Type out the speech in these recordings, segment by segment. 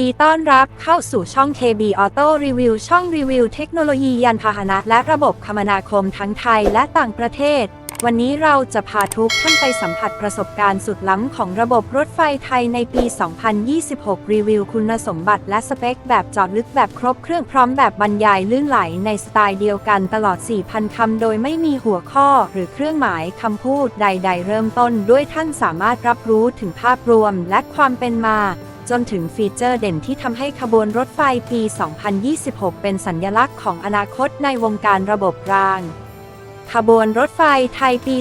ดีต้อนรับเข้าสู่ช่อง KB Auto Review ช่องรีวิวเทคโนโลยียานพาหนะ และระบบคมนาคมทั้งไทยและต่างประเทศ วันนี้เราจะพาทุกท่านไปสัมผัสประสบการณ์สุดล้ำของระบบรถไฟไทยในปี 2026 รีวิวคุณสมบัติและสเปค แบบจอดลึกแบบครบเครื่องพร้อมแบบบรรยายลื่นไหลในสไตล์เดียวกันตลอด 4,000 คำโดยไม่มีหัวข้อหรือเครื่องหมายคำพูดใด ๆ เริ่มต้นด้วยท่านสามารถรับรู้ถึงภาพรวมและความเป็นมา จนถึงฟีเจอร์เด่นที่ทำให้ขบวนรถไฟปี 2026 เป็นสัญลักษณ์ของอนาคตในวงการระบบราง ขบวนรถไฟไทยปี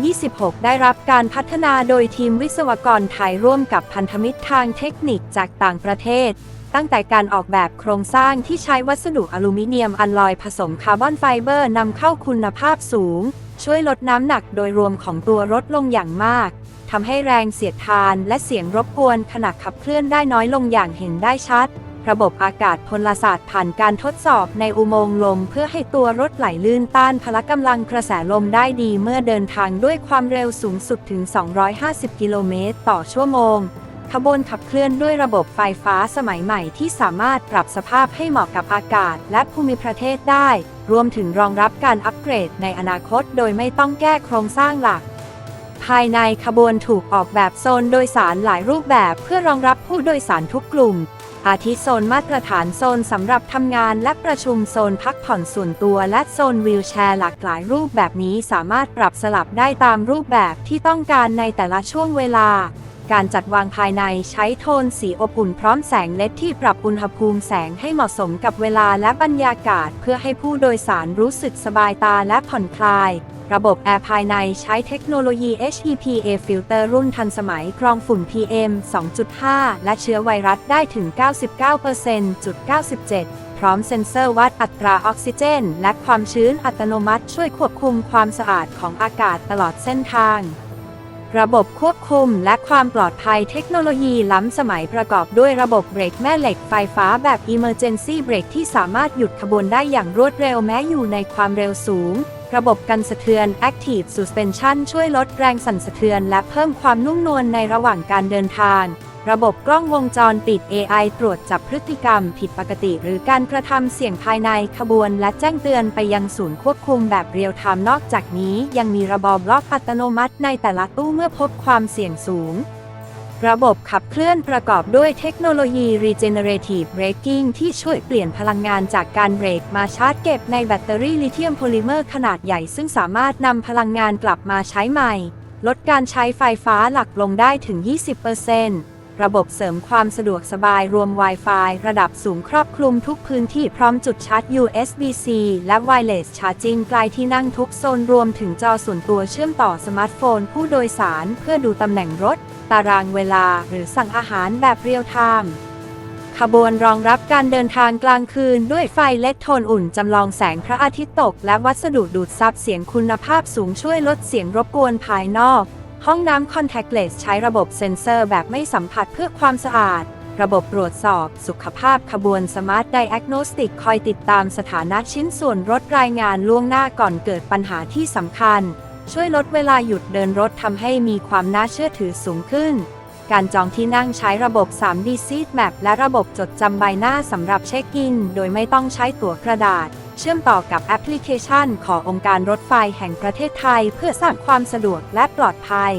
2026 ได้รับการพัฒนาโดยทีมวิศวกรไทยร่วมกับพันธมิตรทางเทคนิคจากต่างประเทศ ตั้งแต่การออกแบบโครงสร้างที่ใช้วัสดุอลูมิเนียมอัลลอยผสมคาร์บอนไฟเบอร์นำเข้าคุณภาพสูง ช่วยลดน้ำหนักโดยรวมของตัวรถลงอย่างมากทำให้แรงเสียดทานและเสียงรบกวนขณะขับเคลื่อนได้น้อยลงอย่างเห็นได้ชัด ระบบอากาศพลศาสตร์ผ่านการทดสอบในอุโมงค์ลม เพื่อให้ตัวรถไหลลื่นต้านพละกำลังกระแสลมได้ดีเมื่อเดินทางด้วยความเร็วสูงสุดถึง 250 กิโลเมตรต่อชั่วโมง ขบวนขับเคลื่อนด้วยระบบไฟฟ้าสมัยใหม่ที่สามารถปรับสภาพให้เหมาะกับอากาศและภูมิประเทศได้ รวมถึงรองรับการอัปเกรดในอนาคตโดยไม่ต้องแก้โครงสร้างหลัก ภายในขบวนถูกออกแบบโซนโดยสารหลายรูปแบบเพื่อรองรับผู้โดยสารทุกกลุ่ม อาทิโซนมาตรฐานโซนสำหรับทำงานและประชุมโซนพักผ่อนส่วนตัวและโซนวีลแชร์หลากหลายรูปแบบนี้สามารถปรับสลับได้ตามรูปแบบที่ต้องการในแต่ละช่วงเวลา การจัดวางภายในใช้โทนสีอบอุ่นพร้อมแสงเลดที่ปรับอุณหภูมิแสงให้เหมาะสมกับเวลาและบรรยากาศ เพื่อให้ผู้โดยสารรู้สึกสบายตาและผ่อนคลาย ระบบแอร์ภายในใช้เทคโนโลยี HEPA ฟิลเตอร์รุ่นทันสมัยกรองฝุ่น PM 2.5 และเชื้อไวรัสได้ถึง 99%.97 พร้อมเซ็นเซอร์วัดอัตราออกซิเจน และความชื้นอัตโนมัติช่วยควบคุมความสะอาดของอากาศตลอดเส้นทาง ระบบควบคุมและความปลอดภัยเทคโนโลยีล้ำสมัยประกอบด้วยระบบเบรกแม่เหล็กไฟฟ้าแบบ Emergency Brake ที่สามารถหยุดขบวนได้อย่างรวดเร็วแม้อยู่ในความเร็วสูง ระบบกันสะเทือน Active Suspension ช่วยลดแรงสั่นสะเทือน และเพิ่มความนุ่มนวลในระหว่างการเดินทาง ระบบกล้องวงจรปิด AI ตรวจจับพฤติกรรมผิดปกติ หรือการกระทำเสี่ยงภายในขบวน และแจ้งเตือนไปยังศูนย์ควบคุมแบบเรียลไทม์นอกจากนี้ยังมีระบบล็อกอัตโนมัติในแต่ละตู้เมื่อพบความเสี่ยงสูง ระบบขับเคลื่อนประกอบด้วยเทคโนโลยี Regenerative Braking ที่ช่วยเปลี่ยนพลังงานจากการเบรกมาชาร์จเก็บในแบตเตอรี่ลิเธียมโพลิเมอร์ขนาดใหญ่ซึ่งสามารถนำพลังงานกลับมาใช้ใหม่ ลดการใช้ไฟฟ้าหลักลงได้ถึง 20% ระบบเสริมความสะดวกสบายรวม Wi-Fi ระดับสูงครอบคลุมทุกพื้นที่พร้อมจุดชาร์จ USB-C และ Wireless Charging ไกลที่นั่งทุกโซนรวมถึงจอส่วนตัวเชื่อมต่อสมาร์ทโฟน ผู้โดยสารเพื่อดูตำแหน่งรถ ตารางเวลา หรือสั่งอาหารแบบเรียลไทม์ขบวนรองรับการเดินทางกลางคืนด้วยไฟเลดโทนอุ่นจำลองแสงพระอาทิตย์ตก และวัสดุดูดซับเสียงคุณภาพสูงช่วยลดเสียงรบกวนภายนอก ห้องน้ำ Contactless ใช้ระบบเซ็นเซอร์แบบไม่สัมผัสเพื่อความสะอาด ระบบตรวจสอบ สุขภาพขบวน Smart Diagnostic คอยติดตามสถานะชิ้นส่วนรถรายงานล่วงหน้าก่อนเกิดปัญหาที่สำคัญ ช่วยลดเวลาหยุดเดินรถทำให้มีความน่าเชื่อถือสูงขึ้น การจองที่นั่งใช้ระบบ 3D Seat Map และระบบจดจำใบหน้าสำหรับเช็คอิน โดยไม่ต้องใช้ตั๋วกระดาษ เชื่อมต่อกับแอปพลิเคชันขององค์การรถไฟแห่งประเทศไทย เพื่อสร้างความสะดวกและปลอดภัย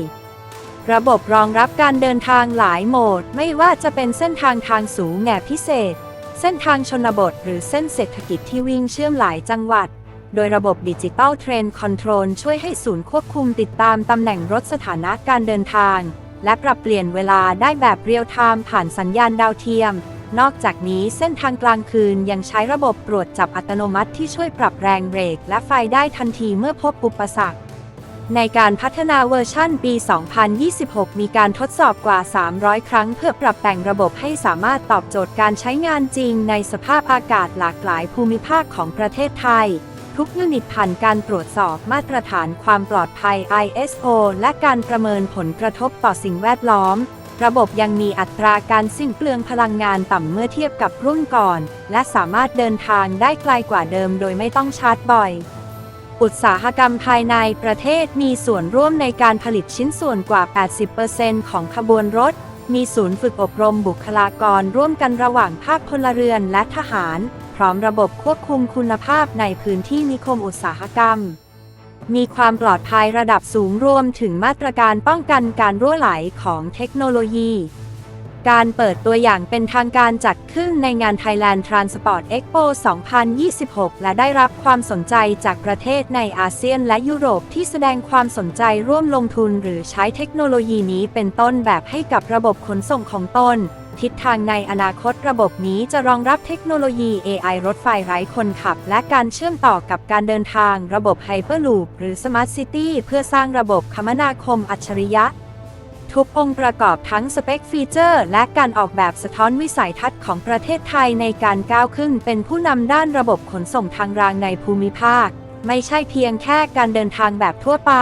ระบบรองรับการเดินทางหลายโหมด ไม่ว่าจะเป็นเส้นทางทางสูงแง่พิเศษ เส้นทางชนบท หรือเส้นเศรษฐกิจที่วิ่งเชื่อมหลายจังหวัด โดยระบบดิจิตอลเทรนคอนโทรลช่วยให้ศูนย์ควบคุมติดตามตำแหน่งรถสถานะการเดินทาง และปรับเปลี่ยนเวลาได้แบบเรียลไทม์ผ่านสัญญาณดาวเทียม นอกจากนี้เส้นทางกลางคืนยังใช้ระบบตรวจจับอัตโนมัติที่ช่วยปรับแรงเบรกและไฟได้ทันทีเมื่อพบอุปสรรค ในการพัฒนาเวอร์ชั่นปี 2026 มีการทดสอบกว่า 300 ครั้งเพื่อปรับแต่งระบบให้สามารถตอบโจทย์การใช้งานจริงในสภาพอากาศหลากหลายภูมิภาคของประเทศไทย ทุกยูนิตผ่านการตรวจสอบมาตรฐานความปลอดภัย ISO และการประเมินผลกระทบต่อสิ่งแวดล้อม ระบบยังมีอัตราการสิ้นเปลืองพลังงานต่ำเมื่อเทียบกับรุ่นก่อน และสามารถเดินทางได้ไกลกว่าเดิมโดยไม่ต้องชาร์จบ่อย อุตสาหกรรมภายในประเทศมีส่วนร่วมในการผลิตชิ้นส่วนกว่า 80%ของขบวนรถ มีศูนย์ฝึกอบรมบุคลากรร่วมกันระหว่างภาคพลเรือนและทหาร พร้อมระบบควบคุมคุณภาพในพื้นที่นิคมอุตสาหกรรม มีความปลอดภัยระดับสูงรวมถึงมาตรการป้องกันการรั่วไหลของเทคโนโลยี การเปิดตัวอย่างเป็นทางการจัดขึ้นในงาน Thailand Transport Expo 2026 และได้รับความสนใจจากประเทศในอาเซียนและยุโรปที่แสดงความสนใจร่วมลงทุนหรือใช้เทคโนโลยีนี้เป็นต้นแบบให้กับระบบขนส่งของตน ทิศทางในอนาคตระบบนี้จะรองรับเทคโนโลยี AI รถไฟไร้คนขับ และการเชื่อมต่อกับการเดินทางระบบ Hyperloop หรือ Smart City เพื่อสร้างระบบคมนาคมอัจฉริยะ ทุกองค์ประกอบทั้งสเปคฟีเจอร์ และการออกแบบสะท้อนวิสัยทัศน์ของประเทศไทยในการก้าวขึ้นเป็นผู้นำด้านระบบขนส่งทางรางในภูมิภาค ไม่ใช่เพียงแค่การเดินทางแบบทั่วไป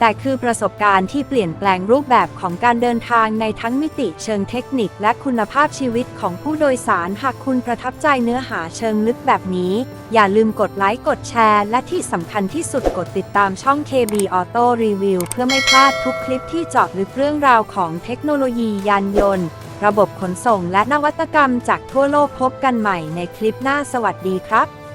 แต่คือประสบการณ์ที่เปลี่ยนแปลงรูปแบบของการเดินทางในทั้งมิติเชิงเทคนิคและคุณภาพชีวิตของผู้โดยสารหากคุณประทับใจเนื้อหาเชิงลึกแบบนี้ อย่าลืมกดไลค์กดแชร์ และที่สำคัญที่สุดกดติดตามช่อง KB Auto Review เพื่อไม่พลาดทุกคลิปที่เจาะลึกเรื่องราวของเทคโนโลยียานยนต์ ระบบขนส่งและนวัตกรรมจากทั่วโลกพบกันใหม่ในคลิปหน้าสวัสดีครับ